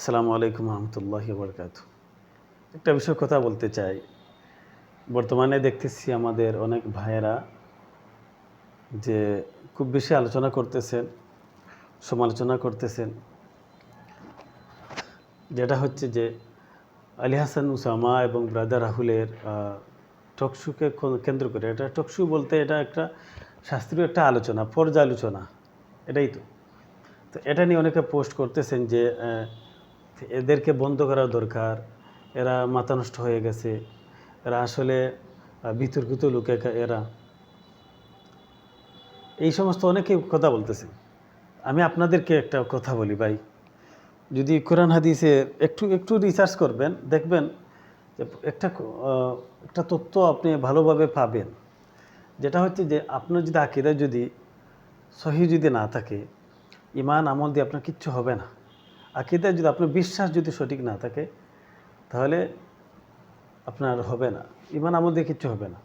আসসালামু আলাইকুম রহমতুল্লাহ বরকাত একটা বিষয় কথা বলতে চাই। বর্তমানে দেখতেছি আমাদের অনেক ভাইয়েরা যে খুব বেশি আলোচনা করতেছেন, সমালোচনা করতেছেন। যেটা হচ্ছে যে আলী হাসান উসামা এবং ব্রাদার রাহুলের টকশুকে কেন্দ্র করে। এটা টকশু বলতে এটা একটা শাস্ত্রীয় একটা আলোচনা, পর্যালোচনা। এটাই তো। তো এটা নিয়ে অনেকে পোস্ট করতেছেন যে এদেরকে বন্ধ করা দরকার। এরা মাথা নষ্ট হয়ে গেছে। এরা আসলে বিতর্কিত লোক এরা। এই সমস্ত অনেকে কথা বলতেছে। আমি আপনাদেরকে একটা কথা বলি ভাই। যদি কোরআন হাদিসে একটু একটু রিসার্চ করবেন, দেখবেন একটা একটা তথ্য আপনি ভালোভাবে পাবেন। যেটা হচ্ছে যে আপনার যদি আকিদা যদি সহি যদি না থাকে, ইমান আমল দিয়ে আপনার কিচ্ছু হবে না। আকিদা যদি আপনার বিশ্বাস যদি সঠিক না থাকে, তাহলে আপনার হবে না। ইমান আমল দিয়ে কিচ্ছু হবে না।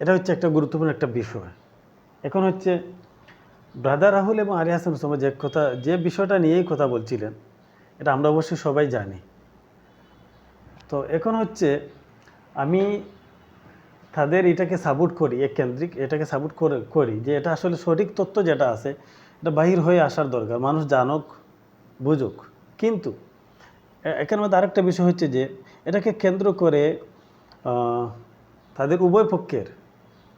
এটা হচ্ছে একটা গুরুত্বপূর্ণ একটা বিষয়। এখন হচ্ছে ব্রাদার রাহুল এবং আলী হাসান ওসামা যে কথা, যে বিষয়টা নিয়েই কথা বলছিলেন, এটা আমরা অবশ্যই সবাই জানি। তো এখন হচ্ছে, আমি তাদের এটাকে সাপোর্ট করি, এক কেন্দ্রিক এটাকে সাপোর্ট করে, করি যে এটা আসলে সঠিক তথ্য যেটা আছে, এটা বাহির হয়ে আসার দরকার। মানুষ জানুক বুঝুক। কিন্তু, এ- এখানের মধ্যে আরেকটা বিষয় হচ্ছে যে, এটাকে কেন্দ্র করে তাদের উভয় পক্ষের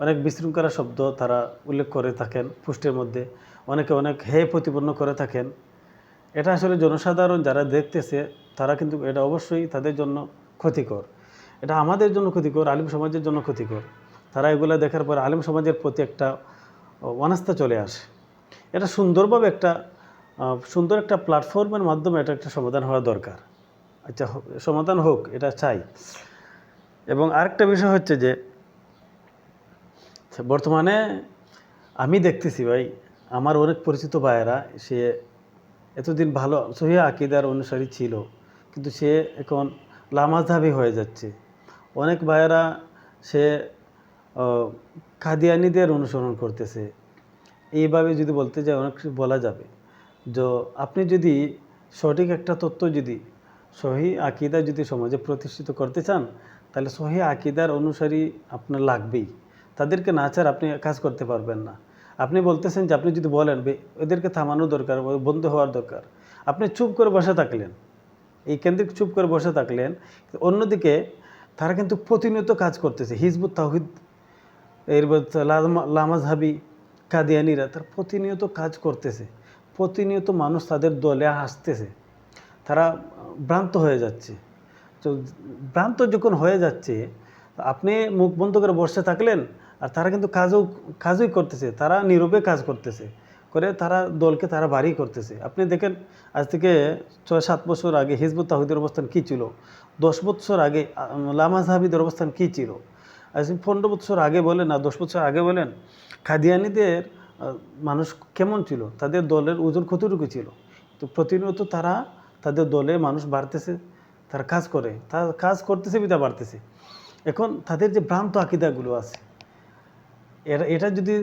অনেক বিশৃঙ্খলা শব্দ তারা উল্লেখ করে থাকেন পোস্টের মধ্যে। অনেকে অনেক হে প্রতিপন্ন করে থাকেন। এটা আসলে জনসাধারণ যারা দেখতেছে, তারা কিন্তু এটা অবশ্যই তাদের জন্য ক্ষতিকর। এটা আমাদের জন্য ক্ষতিকর, আলিম সমাজের জন্য ক্ষতিকর। তারা এগুলো দেখার পর আলিম সমাজের প্রতি একটা অনাস্থা চলে আসে। এটা সুন্দরভাবে একটা সুন্দর একটা প্ল্যাটফর্মের মাধ্যমে এটা একটা সমাধান হওয়া দরকার। আচ্ছা সমাধান হোক, এটা চাই। এবং আরেকটা বিষয় হচ্ছে যে, বর্তমানে আমি দেখতেছি ভাই, আমার অনেক পরিচিত ভাইয়েরা, সে এতদিন ভালো সহিয়া আকিদার অনুসারী ছিল, কিন্তু সে এখন লামাজহাবি হয়ে যাচ্ছে। অনেক ভাইয়েরা সে কাদিয়ানিদের অনুসরণ করতেছে। এইভাবে যদি বলতে যায়, অনেক কিছু বলা যাবে। যে আপনি যদি সঠিক একটা তথ্য যদি সহি আকিদা যদি সমাজে প্রতিষ্ঠিত করতে চান, তাহলে সহি আকিদার অনুসারী আপনার লাগবেই। তাদেরকে না ছাড় আপনি কাজ করতে পারবেন না। আপনি বলতেছেন যে আপনি যদি বলেন এদেরকে থামানো দরকার বন্ধ হওয়ার দরকার। আপনি চুপ করে বসে থাকলেন। এই কেন্দ্রিক চুপ করে বসে থাকলেন, অন্যদিকে তারা কিন্তু প্রতিনিয়ত কাজ করতেছে। হিজবুত তাহিদ এর লামাজহাবি কাদিয়ানিরা, তার প্রতিনিয়ত কাজ করতেছে। প্রতিনিয়ত মানুষ তাদের দলে আসতেছে তারা ভ্রান্ত হয়ে যাচ্ছে। তো ভ্রান্ত যখন হয়ে যাচ্ছে, আপনি মুখ বন্ধ করে বসে থাকলেন আর তারা কিন্তু কাজও, কাজই করতেছে। তারা নীরবে কাজ করতেছে। করে তারা দলকে তারা বাড়ি করতেছে। আপনি দেখেন, আজ থেকে ছয় সাত বছর আগে হিজবুত তাহিদের অবস্থান কী ছিল? দশ বছর আগে লামাজ হাবিদের অবস্থান কী ছিল? আজ পনেরো বছর আগে বলেন না দশ বছর আগে বলেন, খাদিয়ানিদের মানুষ কেমন ছিল? তাদের দলের ওজন কতটুকু ছিল? তো প্রতিনিয়ত তারা তাদের দলে মানুষ বাড়তেছে, তারা কাজ করে তার কাজ করতেছে বিদা বাড়তেছে। এখন তাদের যে ভ্রান্ত আকিদাগুলো আছে এটা এটা যদি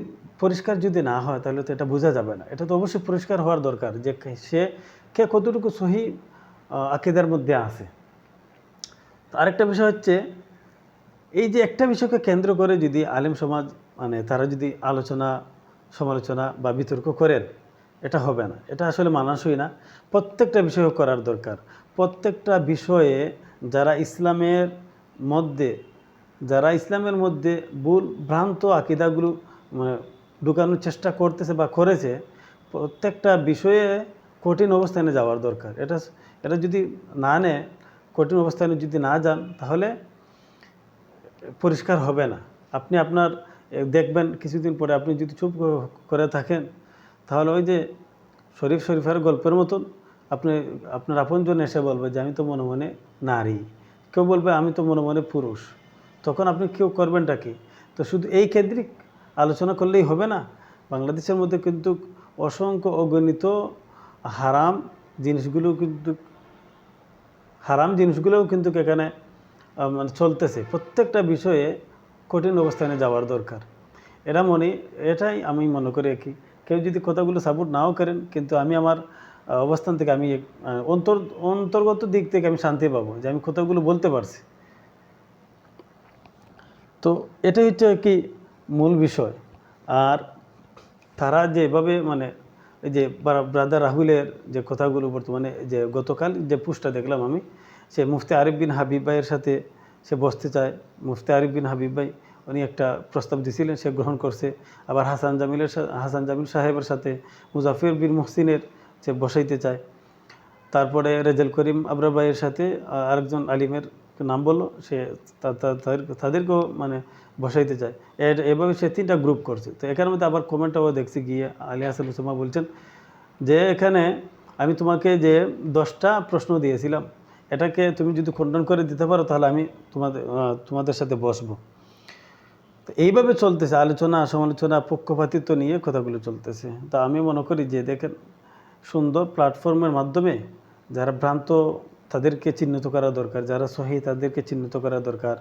পরিষ্কার যদি না হয়, তাহলে তো এটা বোঝা যাবে না। এটা তো অবশ্যই পরিষ্কার হওয়ার দরকার যে সে কে কতটুকু সহি আকিদার মধ্যে আছে। আরেকটা বিষয় হচ্ছে, এই যে একটা বিষয়কে কেন্দ্র করে যদি আলেম সমাজ মানে তারা যদি আলোচনা সমালোচনা বা বিতর্ক করেন, এটা হবে না। এটা আসলে মানাসই না। প্রত্যেকটা বিষয় করার দরকার। প্রত্যেকটা বিষয়ে যারা ইসলামের মধ্যে, যারা ইসলামের মধ্যে ভুল ভ্রান্ত আকিদাগুলো মানে ঢুকানোর চেষ্টা করতেছে বা করেছে, প্রত্যেকটা বিষয়ে কঠিন অবস্থানে যাওয়ার দরকার। এটা এটা যদি না নেয়, কঠিন অবস্থানে যদি না যান, তাহলে পরিষ্কার হবে না। আপনি আপনার দেখবেন কিছুদিন পরে আপনি যদি চুপ করে থাকেন, তাহলে ওই যে শরীফ শরীফের গল্পের মতন আপনি, আপনার আপনজন এসে বলবে যে, আমি তো মনে মনে নারী। কেউ বলবে, আমি তো মনে মনে পুরুষ। তখন আপনি কেউ করবেনটা কি? তো শুধু এই কেন্দ্রিক আলোচনা করলেই হবে না, বাংলাদেশের মধ্যে কিন্তু অসংখ্য অগণিত হারাম জিনিসগুলো কিন্তু, হারাম জিনিসগুলোও কিন্তু এখানে মানে চলতেছে। প্রত্যেকটা বিষয়ে কঠিন অবস্থানে যাওয়ার দরকার। এরা মনে, এটাই আমি মনে করি কি। কেউ যদি কথাগুলো সাপোর্ট নাও করেন, কিন্তু আমি আমার অবস্থান থেকে আমি অন্তর, অন্তর্গত দিক থেকে আমি শান্তি পাবো যে আমি কথাগুলো বলতে পারছি। তো এটাই হচ্ছে কি মূল বিষয়। আর তারা যেভাবে মানে যে ব্রাদার রাহুলের যে কথাগুলো বর্তমানে, যে গতকাল যে পোস্টটা দেখলাম আমি, সে মুফতি আরিফ বিন হাবিব ভাইয়ের সাথে সে বসতে চায়। মুফতি আরিফ বিন হাবিব ভাই, উনি একটা প্রস্তাব দিয়েছিলেন সে গ্রহণ করছে। আবার হাসান জামিলের হাসান জামিল সাহেবের সাথে মুজাফির বিন মুহসিনের সে বসাইতে চায়। তারপরে রেজাল করিম আবরা ভাইয়ের সাথে আরেকজন আলিমের নাম বলল, সে তাদেরকেও মানে বসাইতে চায়। এ- এভাবে সে তিনটা গ্রুপ করছে। তো এখানের মধ্যে আবার কমেন্টটাও দেখছি, গিয়ে আলী হাসান হুসমা বলছেন যে, এখানে আমি তোমাকে যে দশটা প্রশ্ন দিয়েছিলাম এটাকে তুমি যদি খণ্ডন করে দিতে পারো, তাহলে আমি তোমাদের তোমাদের সাথে বসবো। তো এইভাবে চলতেছে, আলোচনা, সমালোচনা, পক্ষপাতিত্ব নিয়ে কথাগুলো চলতেছে। তা আমি মনে করি যে, দেখেন, সুন্দর প্ল্যাটফর্মের মাধ্যমে যারা ভ্রান্ত, তাদেরকে চিহ্নিত করা দরকার, যারা সহি, তাদেরকে চিহ্নিত করা দরকার।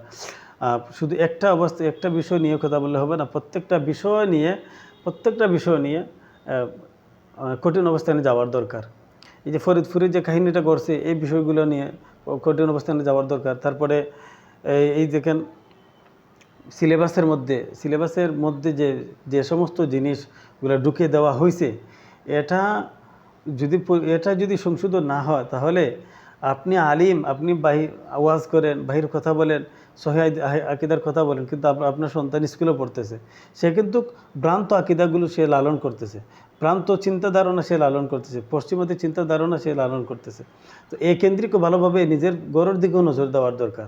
শুধু একটা অবস্থা, একটা বিষয় নিয়ে কথা বললে হবে না, প্রত্যেকটা বিষয় নিয়ে, প্রত্যেকটা বিষয় নিয়ে কঠিন অবস্থানে যাওয়ার দরকার। এই যে ফরিদপুরের যে কাহিনীটা করছে, এই বিষয়গুলো নিয়ে কঠিন অবস্থানে যাওয়ার দরকার। তারপরে এই দেখেন, সিলেবাসের মধ্যে সিলেবাসের মধ্যে যে যে সমস্ত জিনিসগুলো ঢুকিয়ে দেওয়া হয়েছে, এটা যদি এটা যদি সংশোধন না হয়, তাহলে আপনি আলিম, আপনি বাহি, আওয়াজ করেন, বাহির কথা বলেন সহায় আকিদার কথা বলেন, কিন্তু আপ- আপনার সন্তান স্কুলে পড়তেছে। সে কিন্তু ভ্রান্ত আকিদাগুলো সে লালন করতেছে। ভ্রান্ত চিন্তাধারণা সে লালন করতেছে পশ্চিমাতে চিন্তা ধারণা সে লালন করতেছে। তো এই কেন্দ্রিক ভালোভাবে নিজের গড়ের দিকেও নজর দেওয়ার দরকার,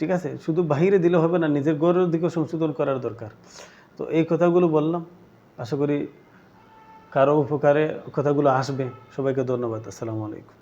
ঠিক আছে? শুধু বাহিরে দিলে হবে না, নিজের গড়ের দিকেও সংশোধন করার দরকার। তো এই কথাগুলো বললাম, আশা করি কারও উপকারে কথাগুলো আসবে। সবাইকে ধন্যবাদ, আসসালামু আলাইকুম।